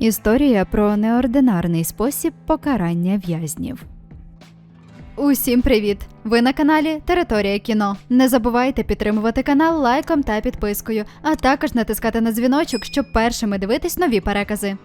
Історія про неординарний спосіб покарання в'язнів. Усім привіт! Ви на каналі Територія кіно. Не забувайте підтримувати канал лайком та підпискою, а також натискати на дзвіночок, щоб першими дивитись нові перекази.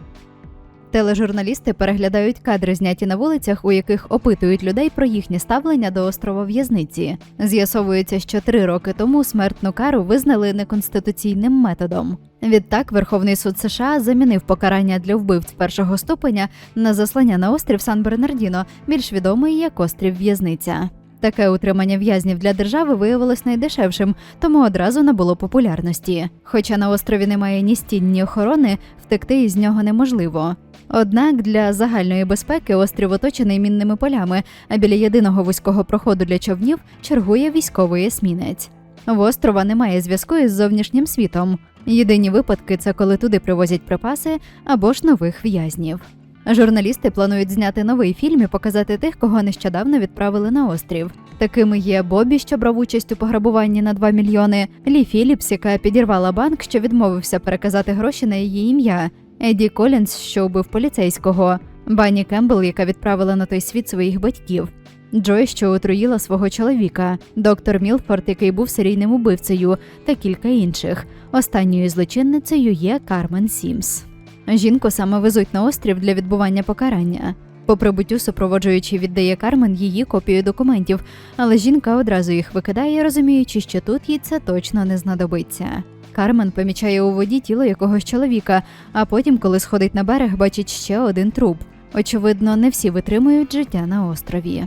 Тележурналісти переглядають кадри, зняті на вулицях, у яких опитують людей про їхнє ставлення до острова в'язниці. З'ясовується, що три роки тому смертну кару визнали неконституційним методом. Відтак, Верховний суд США замінив покарання для вбивць першого ступеня на заслання на острів Сан Бернардіно, більш відомий як острів В'язниця. Таке утримання в'язнів для держави виявилось найдешевшим, тому одразу набуло популярності. Хоча на острові немає ні стін, ні охорони, втекти із нього неможливо. Однак для загальної безпеки острів оточений мінними полями, а біля єдиного вузького проходу для човнів чергує військовий есмінець. В острова немає зв'язку із зовнішнім світом. Єдині випадки це коли туди привозять припаси або ж нових в'язнів. Журналісти планують зняти новий фільм і показати тих, кого нещодавно відправили на острів. Такими є Бобі, що брав участь у пограбуванні на 2 мільйони, Лі Філіпс, яка підірвала банк, що відмовився переказати гроші на її ім'я, Еді Колінс, що вбив поліцейського, Банні Кембл, яка відправила на той світ своїх батьків. Джой, що отруїла свого чоловіка, доктор Мілфорд, який був серійним убивцею, та кілька інших. Останньою злочинницею є Кармен Сімс. Жінку саме везуть на острів для відбування покарання. По прибуттю супроводжуючи віддає Кармен її копію документів, але жінка одразу їх викидає, розуміючи, що тут їй це точно не знадобиться. Кармен помічає у воді тіло якогось чоловіка, а потім, коли сходить на берег, бачить ще один труп. Очевидно, не всі витримують життя на острові.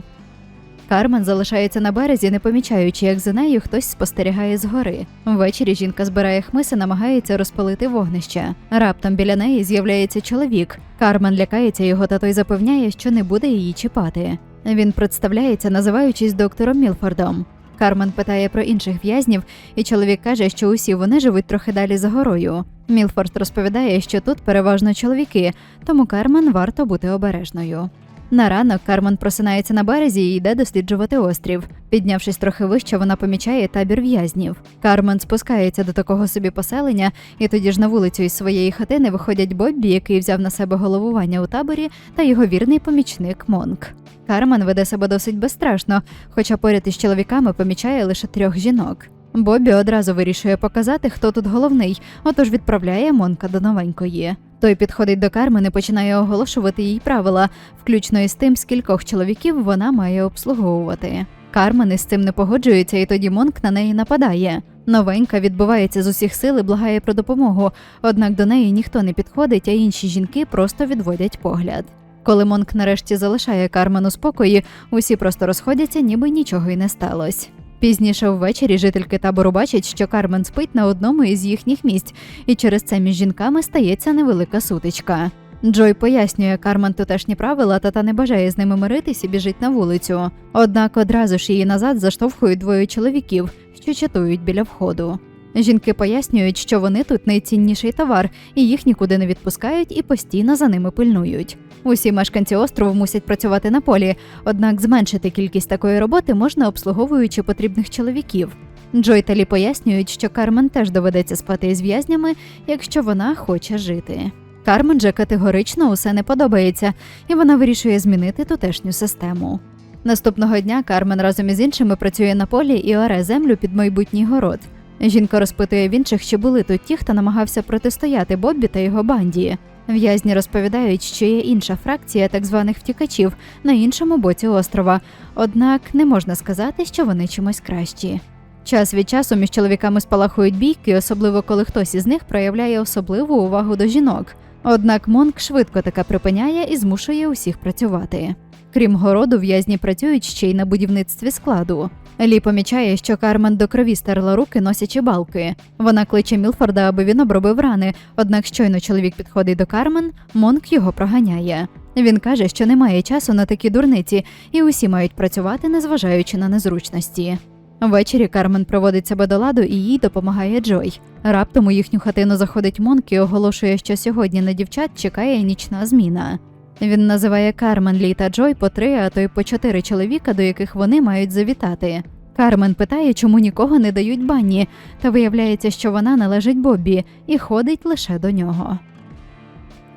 Кармен залишається на березі, не помічаючи, як за нею хтось спостерігає згори. Ввечері жінка збирає хмис і намагається розпалити вогнище. Раптом біля неї з'являється чоловік. Кармен лякається його, та той запевняє, що не буде її чіпати. Він представляється, називаючись доктором Мілфордом. Кармен питає про інших в'язнів, і чоловік каже, що усі вони живуть трохи далі за горою. Мілфорд розповідає, що тут переважно чоловіки, тому Кармен варто бути обережною. На ранок Кармен просинається на березі і йде досліджувати острів. Піднявшись трохи вище, вона помічає табір в'язнів. Кармен спускається до такого собі поселення, і тоді ж на вулицю із своєї хатини виходять Боббі, який взяв на себе головування у таборі, та його вірний помічник Монк. Кармен веде себе досить безстрашно, хоча поряд із чоловіками помічає лише трьох жінок. Бобі одразу вирішує показати, хто тут головний, отож відправляє Монка до новенької. Той підходить до Кармен і починає оголошувати їй правила, включно із тим, скількох чоловіків вона має обслуговувати. Кармен із цим не погоджується, і тоді Монк на неї нападає. Новенька відбувається з усіх сил і благає про допомогу, однак до неї ніхто не підходить, а інші жінки просто відводять погляд. Коли Монк нарешті залишає Кармен у спокої, усі просто розходяться, ніби нічого й не сталося. Пізніше ввечері жительки табору бачать, що Кармен спить на одному із їхніх місць, і через це між жінками стається невелика сутичка. Джой пояснює Кармен тутешні правила, та та не бажає з ними миритись і біжить на вулицю. Однак одразу ж її назад заштовхують двоє чоловіків, що чатують біля входу. Жінки пояснюють, що вони тут найцінніший товар, і їх нікуди не відпускають і постійно за ними пильнують. Усі мешканці острову мусять працювати на полі, однак зменшити кількість такої роботи можна обслуговуючи потрібних чоловіків. Джой та Лі пояснюють, що Кармен теж доведеться спати із в'язнями, якщо вона хоче жити. Кармен же категорично усе не подобається, і вона вирішує змінити тутешню систему. Наступного дня Кармен разом із іншими працює на полі і оре землю під майбутній город. Жінка розпитує в інших, чи були тут ті, хто намагався протистояти Боббі та його банді. В'язні розповідають, що є інша фракція так званих втікачів на іншому боці острова, однак не можна сказати, що вони чимось кращі. Час від часу між чоловіками спалахують бійки, особливо коли хтось із них проявляє особливу увагу до жінок. Однак Монк швидко таке припиняє і змушує усіх працювати. Крім городу, в'язні працюють ще й на будівництві складу. Лі помічає, що Кармен до крові стерла руки, носячи балки. Вона кличе Мілфорда, аби він обробив рани. Однак щойно чоловік підходить до Кармен, Монк його проганяє. Він каже, що немає часу на такі дурниці, і усі мають працювати, незважаючи на незручності. Ввечері Кармен проводить себе до ладу і їй допомагає Джой. Раптом у їхню хатину заходить Монк і оголошує, що сьогодні на дівчат чекає нічна зміна. Він називає Кармен, Лі та Джой по три, а то й по чотири чоловіка, до яких вони мають завітати. Кармен питає, чому нікого не дають банні, та виявляється, що вона належить Боббі і ходить лише до нього.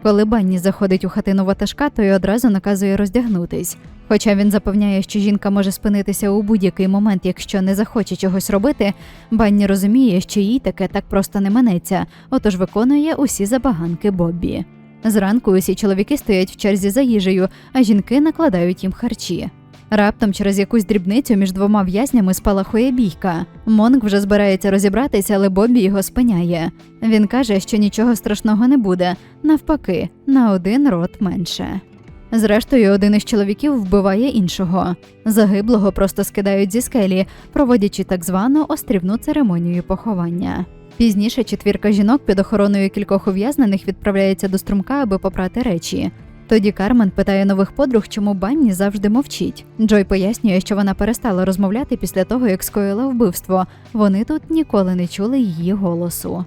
Коли Банні заходить у хатину ватажка, той одразу наказує роздягнутись. Хоча він запевняє, що жінка може спинитися у будь-який момент, якщо не захоче чогось робити, Банні розуміє, що їй таке так просто не минеться, отож виконує усі забаганки Боббі. Зранку усі чоловіки стоять в черзі за їжею, а жінки накладають їм харчі. Раптом через якусь дрібницю між двома в'язнями спалахує бійка. Монк вже збирається розібратися, але Боббі його спиняє. Він каже, що нічого страшного не буде, навпаки, на один рот менше. Зрештою, один із чоловіків вбиває іншого. Загиблого просто скидають зі скелі, проводячи так звану острівну церемонію поховання. Пізніше четвірка жінок під охороною кількох ув'язнених відправляється до струмка, аби попрати речі. Тоді Кармен питає нових подруг, чому Банні завжди мовчить. Джой пояснює, що вона перестала розмовляти після того, як скоїла вбивство. Вони тут ніколи не чули її голосу.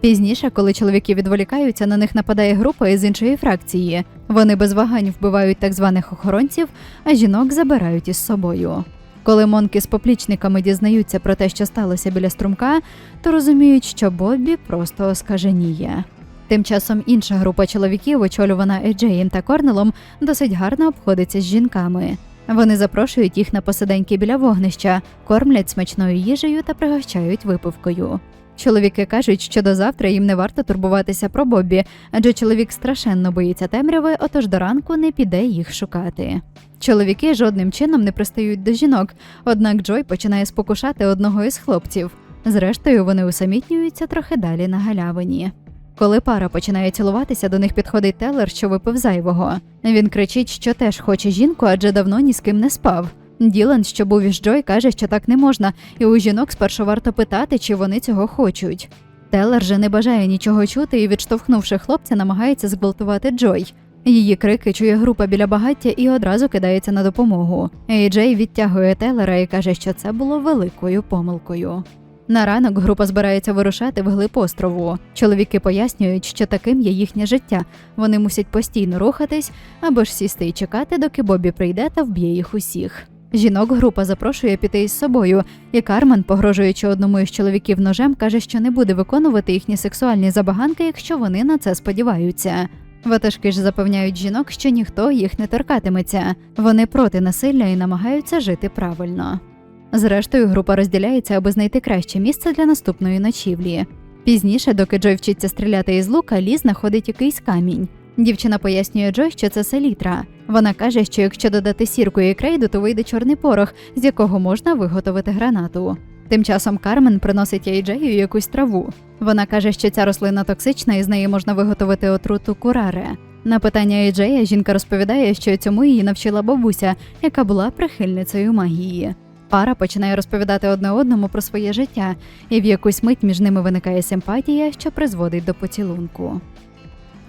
Пізніше, коли чоловіки відволікаються, на них нападає група із іншої фракції. Вони без вагань вбивають так званих охоронців, а жінок забирають із собою. Коли монки з поплічниками дізнаються про те, що сталося біля струмка, то розуміють, що Боббі просто оскаженіє. Тим часом інша група чоловіків, очолювана Еджеєм та Корнелом, досить гарно обходиться з жінками. Вони запрошують їх на посиденьки біля вогнища, кормлять смачною їжею та пригощають випивкою. Чоловіки кажуть, що до завтра їм не варто турбуватися про Боббі, адже чоловік страшенно боїться темряви, отож до ранку не піде їх шукати. Чоловіки жодним чином не пристають до жінок, однак Джой починає спокушати одного із хлопців. Зрештою, вони усамітнюються трохи далі на галявині. Коли пара починає цілуватися, до них підходить Телер, що випив зайвого. Він кричить, що теж хоче жінку, адже давно ні з ким не спав. Ділан, що був із Джой, каже, що так не можна, і у жінок спершу варто питати, чи вони цього хочуть. Телер же не бажає нічого чути і, відштовхнувши хлопця, намагається зґвалтувати Джой. Її крики чує група біля багаття і одразу кидається на допомогу. Ейджей відтягує Телера і каже, що це було великою помилкою. На ранок група збирається вирушати вглиб острову. Чоловіки пояснюють, що таким є їхнє життя. Вони мусять постійно рухатись або ж сісти і чекати, доки Бобі прийде та вб'є їх усіх. Жінок група запрошує піти із собою, і Кармен, погрожуючи одному із чоловіків ножем, каже, що не буде виконувати їхні сексуальні забаганки, якщо вони на це сподіваються. Ватажки ж запевняють жінок, що ніхто їх не торкатиметься. Вони проти насилля і намагаються жити правильно. Зрештою, група розділяється, аби знайти краще місце для наступної ночівлі. Пізніше, доки Джой вчиться стріляти із лука, Лі знаходить якийсь камінь. Дівчина пояснює Джой, що це селітра. Вона каже, що якщо додати сірку і крейду, то вийде чорний порох, з якого можна виготовити гранату. Тим часом Кармен приносить Ейджею якусь траву. Вона каже, що ця рослина токсична і з неї можна виготовити отруту кураре. На питання Ейджея жінка розповідає, що цьому її навчила бабуся, яка була прихильницею магії. Пара починає розповідати одне одному про своє життя, і в якусь мить між ними виникає симпатія, що призводить до поцілунку.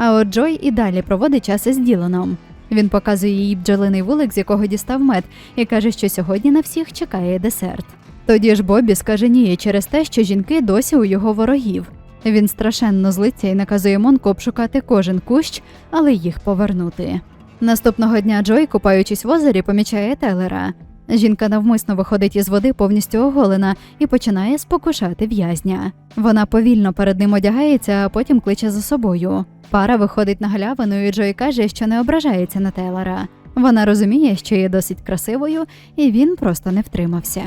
А от Джой і далі проводить час із Діланом. Він показує їй бджолиний вулик, з якого дістав мед, і каже, що сьогодні на всіх чекає десерт. Тоді ж Бобі скаженіє через те, що жінки досі у його ворогів. Він страшенно злиться і наказує Монку обшукати кожен кущ, але їх повернути. Наступного дня Джой, купаючись в озері, помічає Телера. Жінка навмисно виходить із води повністю оголена і починає спокушати в'язня. Вона повільно перед ним одягається, а потім кличе за собою. Пара виходить на галявину, і Джой каже, що не ображається на Тейлора. Вона розуміє, що є досить красивою, і він просто не втримався.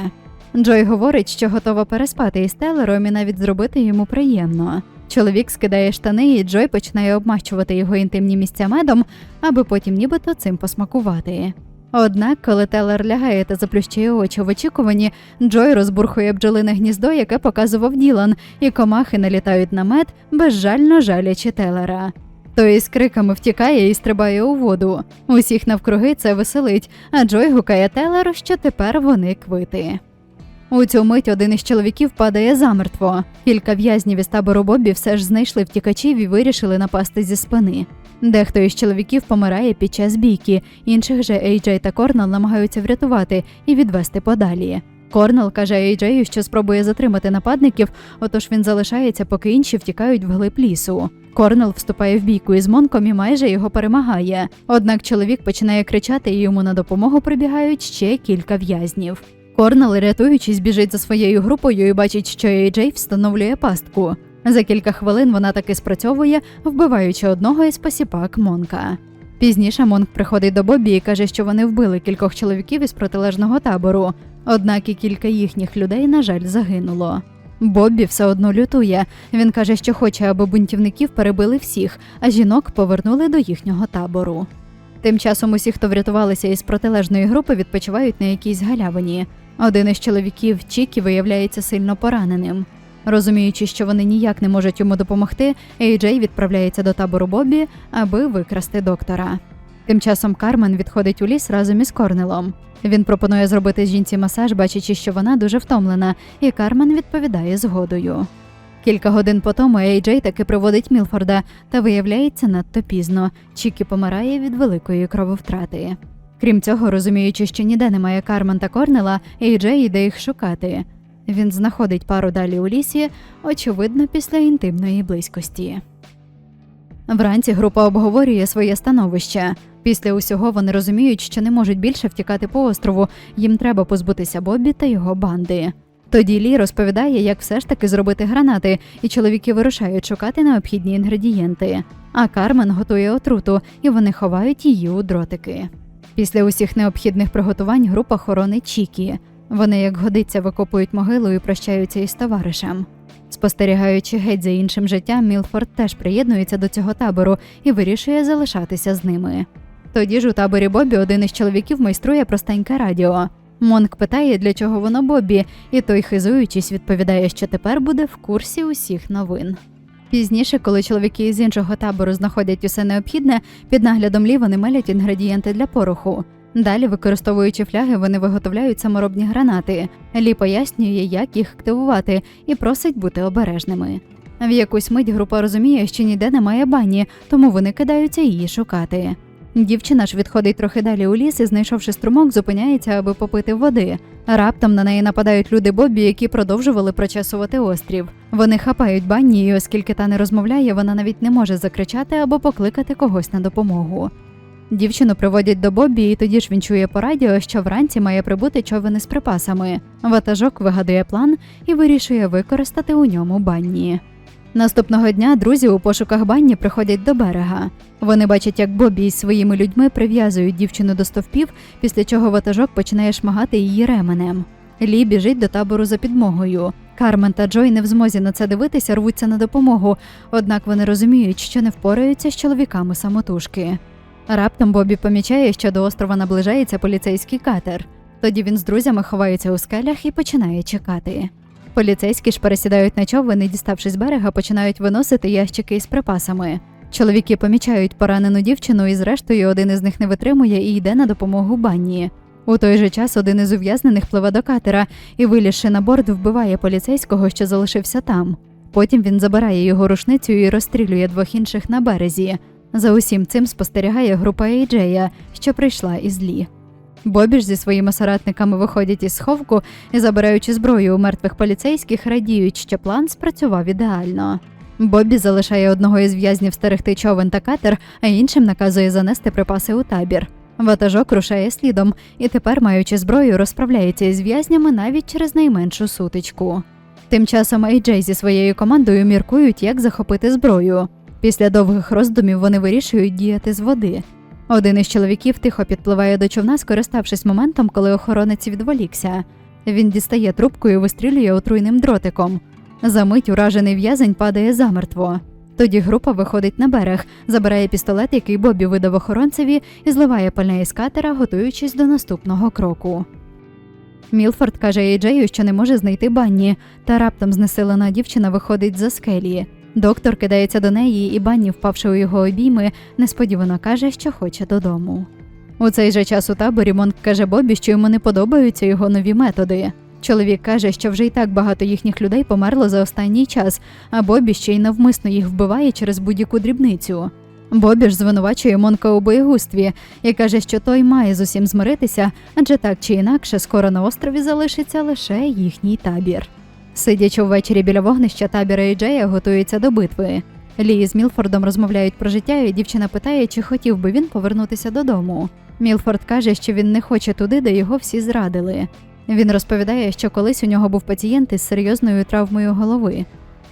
Джой говорить, що готова переспати із Телером і навіть зробити йому приємно. Чоловік скидає штани, і Джой починає обмащувати його інтимні місця медом, аби потім нібито цим посмакувати. Однак, коли Телер лягає та заплющує очі в очікуванні, Джой розбурхує бджолине гніздо, яке показував Ділан, і комахи налітають на мед, безжально жалячи Телера. Той із криками втікає і стрибає у воду. Усіх навкруги це веселить, а Джой гукає Телеру, що тепер вони квити. У цю мить один із чоловіків падає замертво. Кілька в'язнів із табору Бобі все ж знайшли втікачів і вирішили напасти зі спини. Дехто із чоловіків помирає під час бійки, інших же Ейджей та Корнел намагаються врятувати і відвести подалі. Корнел каже Ейджею, що спробує затримати нападників, отож він залишається, поки інші втікають вглиб лісу. Корнел вступає в бійку із Монком і майже його перемагає. Однак чоловік починає кричати, і йому на допомогу прибігають ще кілька в'язнів. Корнел, рятуючись, біжить за своєю групою і бачить, що Ейджей встановлює пастку. За кілька хвилин вона таки спрацьовує, вбиваючи одного із посіпак Монка. Пізніше Монк приходить до Бобі і каже, що вони вбили кількох чоловіків із протилежного табору, однак і кілька їхніх людей, на жаль, загинуло. Боббі все одно лютує. Він каже, що хоче, аби бунтівників перебили всіх, а жінок повернули до їхнього табору. Тим часом усі, хто врятувалися із протилежної групи, відпочивають на якійсь галявині. Один із чоловіків Чікі виявляється сильно пораненим. Розуміючи, що вони ніяк не можуть йому допомогти, Ей-Джей відправляється до табору Бобі, аби викрасти доктора. Тим часом Кармен відходить у ліс разом із Корнелом. Він пропонує зробити жінці масаж, бачачи, що вона дуже втомлена, і Кармен відповідає згодою. Кілька годин по тому Ей-Джей таки приводить Мілфорда та виявляється надто пізно. Чікі помирає від великої крововтрати. Крім цього, розуміючи, що ніде немає Кармен та Корнела, Ей-Джей йде їх шукати. Він знаходить пару далі у лісі, очевидно, після інтимної близькості. Вранці група обговорює своє становище. Після усього вони розуміють, що не можуть більше втікати по острову, їм треба позбутися Бобі та його банди. Тоді Лі розповідає, як все ж таки зробити гранати, і чоловіки вирушають шукати необхідні інгредієнти. А Кармен готує отруту, і вони ховають її у дротики. Після усіх необхідних приготувань група хоронить Чікі. Вони, як годиться, викопують могилу і прощаються із товаришем. Спостерігаючи геть за іншим життям, Мілфорд теж приєднується до цього табору і вирішує залишатися з ними. Тоді ж у таборі Бобі один із чоловіків майструє простеньке радіо. Монк питає, для чого воно Бобі, і той, хизуючись, відповідає, що тепер буде в курсі усіх новин. Пізніше, коли чоловіки з іншого табору знаходять усе необхідне, під наглядом Лі вони мелять інгредієнти для пороху. Далі, використовуючи фляги, вони виготовляють саморобні гранати. Лі пояснює, як їх активувати, і просить бути обережними. В якусь мить група розуміє, що ніде немає бані, тому вони кидаються її шукати. Дівчина ж відходить трохи далі у ліс і, знайшовши струмок, зупиняється, аби попити води. Раптом на неї нападають люди Боббі, які продовжували прочесувати острів. Вони хапають банні, і оскільки та не розмовляє, вона навіть не може закричати або покликати когось на допомогу. Дівчину приводять до Боббі, і тоді ж він чує по радіо, що вранці має прибути човен із припасами. Ватажок вигадує план і вирішує використати у ньому банні. Наступного дня друзі у пошуках банні приходять до берега. Вони бачать, як Бобі із своїми людьми прив'язують дівчину до стовпів, після чого ватажок починає шмагати її ременем. Лі біжить до табору за підмогою. Кармен та Джой не в змозі на це дивитися, рвуться на допомогу, однак вони розуміють, що не впораються з чоловіками самотужки. Раптом Бобі помічає, що до острова наближається поліцейський катер. Тоді він з друзями ховається у скелях і починає чекати. Поліцейські ж пересідають на човен і, діставшись берега, починають виносити ящики із припасами. Чоловіки помічають поранену дівчину, і зрештою один із них не витримує і йде на допомогу банні. У той же час один із ув'язнених пливе до катера і, вилізши на борт, вбиває поліцейського, що залишився там. Потім він забирає його рушницю і розстрілює двох інших на березі. За усім цим спостерігає група Ейджея, що прийшла із Лі. Бобі ж зі своїми соратниками виходять із сховку і, забираючи зброю у мертвих поліцейських, радіють, що план спрацював ідеально. Бобі залишає одного із в'язнів стерегти човен та катер, а іншим наказує занести припаси у табір. Ватажок рушає слідом і тепер, маючи зброю, розправляється із в'язнями навіть через найменшу сутичку. Тим часом Ейджей зі своєю командою міркують, як захопити зброю. Після довгих роздумів вони вирішують діяти з води. Один із чоловіків тихо підпливає до човна, скориставшись моментом, коли охоронець відволікся. Він дістає трубку і вистрілює отруйним дротиком. Замить уражений в'язень падає замертво. Тоді група виходить на берег, забирає пістолет, який Бобі видав охоронцеві, і зливає пальне із катера, готуючись до наступного кроку. Мілфорд каже Ейджею, що не може знайти банні, та раптом знесилена дівчина виходить за скелі. Доктор кидається до неї, і банні, впавши у його обійми, несподівано каже, що хоче додому. У цей же час у таборі Монк каже Бобі, що йому не подобаються його нові методи. Чоловік каже, що вже й так багато їхніх людей померло за останній час, а Бобі ще й навмисно їх вбиває через будь-яку дрібницю. Бобі ж звинувачує Монка у боєгустві і каже, що той має з усім змиритися, адже так чи інакше скоро на острові залишиться лише їхній табір. Сидячи ввечері біля вогнища табіра Ейджея готується до битви. Лі з Мілфордом розмовляють про життя, і дівчина питає, чи хотів би він повернутися додому. Мілфорд каже, що він не хоче туди, де його всі зрадили. Він розповідає, що колись у нього був пацієнт із серйозною травмою голови.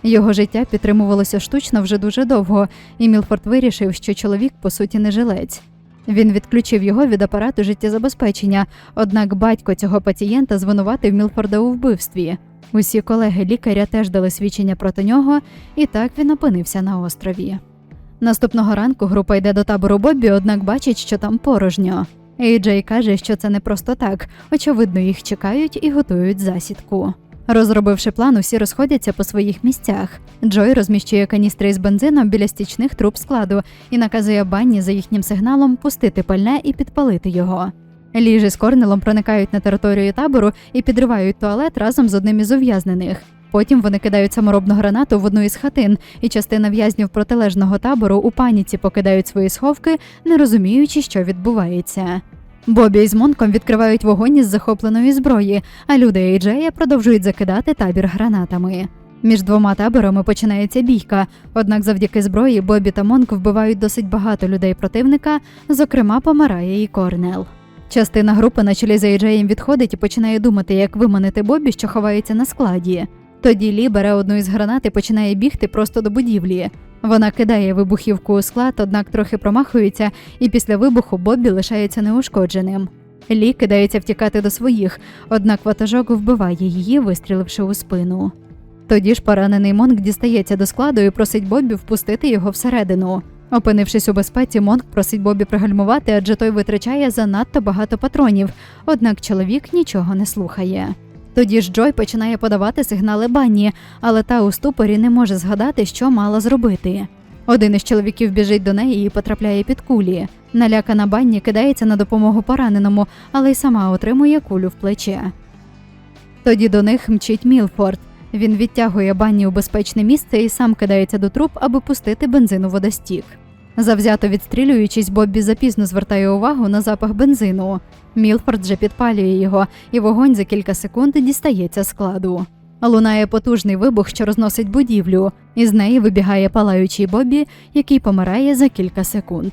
Його життя підтримувалося штучно вже дуже довго, і Мілфорд вирішив, що чоловік по суті не жилець. Він відключив його від апарату життєзабезпечення, однак батько цього пацієнта звинуватив Мілфорда у вбивстві. Усі колеги лікаря теж дали свідчення проти нього, і так він опинився на острові. Наступного ранку група йде до табору Боббі, однак бачить, що там порожньо. Ейджей каже, що це не просто так. Очевидно, їх чекають і готують засідку. Розробивши план, усі розходяться по своїх місцях. Джой розміщує каністри із бензином біля стічних труб складу і наказує банні за їхнім сигналом пустити пальне і підпалити його. Ліжі з Корнелом проникають на територію табору і підривають туалет разом з одним із ув'язнених. Потім вони кидають саморобну гранату в одну із хатин, і частина в'язнів протилежного табору у паніці покидають свої сховки, не розуміючи, що відбувається. Бобі із Монком відкривають вогонь із захопленої зброї, а люди Ейджея продовжують закидати табір гранатами. Між двома таборами починається бійка, однак завдяки зброї Бобі та Монк вбивають досить багато людей противника, зокрема помирає і Корнел. Частина групи на чолі з Ейджеєм відходить і починає думати, як виманити Бобі, що ховається на складі. Тоді Лі бере одну із гранат і починає бігти просто до будівлі. Вона кидає вибухівку у склад, однак трохи промахується, і після вибуху Боббі лишається неушкодженим. Лі кидається втікати до своїх, однак ватажок вбиває її, вистріливши у спину. Тоді ж поранений Монк дістається до складу і просить Боббі впустити його всередину. Опинившись у безпеці, Монк просить Бобі пригальмувати, адже той витрачає занадто багато патронів, однак чоловік нічого не слухає. Тоді ж Джой починає подавати сигнали Банні, але та у ступорі не може згадати, що мала зробити. Один із чоловіків біжить до неї і потрапляє під кулі. Налякана Банні кидається на допомогу пораненому, але й сама отримує кулю в плече. Тоді до них мчить Мілфорд. Він відтягує Банні у безпечне місце і сам кидається до труб, аби пустити бензин у водостік. Завзято відстрілюючись, Боббі запізно звертає увагу на запах бензину. Мілфорд же підпалює його, і вогонь за кілька секунд дістається складу. Лунає потужний вибух, що розносить будівлю, і з неї вибігає палаючий Боббі, який помирає за кілька секунд.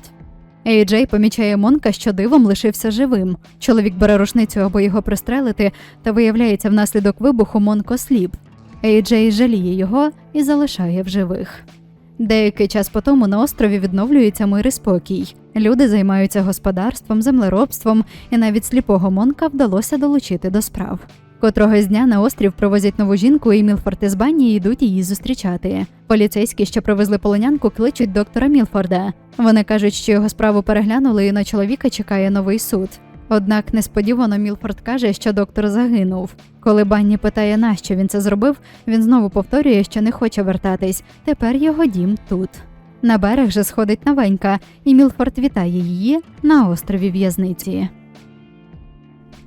Ейджей помічає Монка, що дивом лишився живим. Чоловік бере рушницю, аби його пристрелити, та виявляється, внаслідок вибуху Монко сліп. Ейджей жаліє його і залишає в живих. Деякий час по тому на острові відновлюється мир і спокій. Люди займаються господарством, землеробством, і навіть сліпого Монка вдалося долучити до справ. Котрого з дня на острів привозять нову жінку, і Мілфорд із Банні йдуть її зустрічати. Поліцейські, що привезли полонянку, кличуть доктора Мілфорда. Вони кажуть, що його справу переглянули, і на чоловіка чекає новий суд. Однак несподівано Мілфорд каже, що доктор загинув. Коли Банні питає, нащо він це зробив, він знову повторює, що не хоче вертатись. Тепер його дім тут. На берег же сходить новенька, і Мілфорд вітає її на острові в'язниці.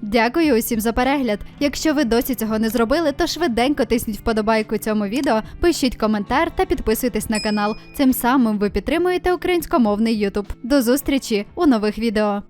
Дякую усім за перегляд. Якщо ви досі цього не зробили, то швиденько тисніть вподобайку цьому відео, пишіть коментар та підписуйтесь на канал. Цим самим ви підтримуєте українськомовний Ютуб. До зустрічі у нових відео.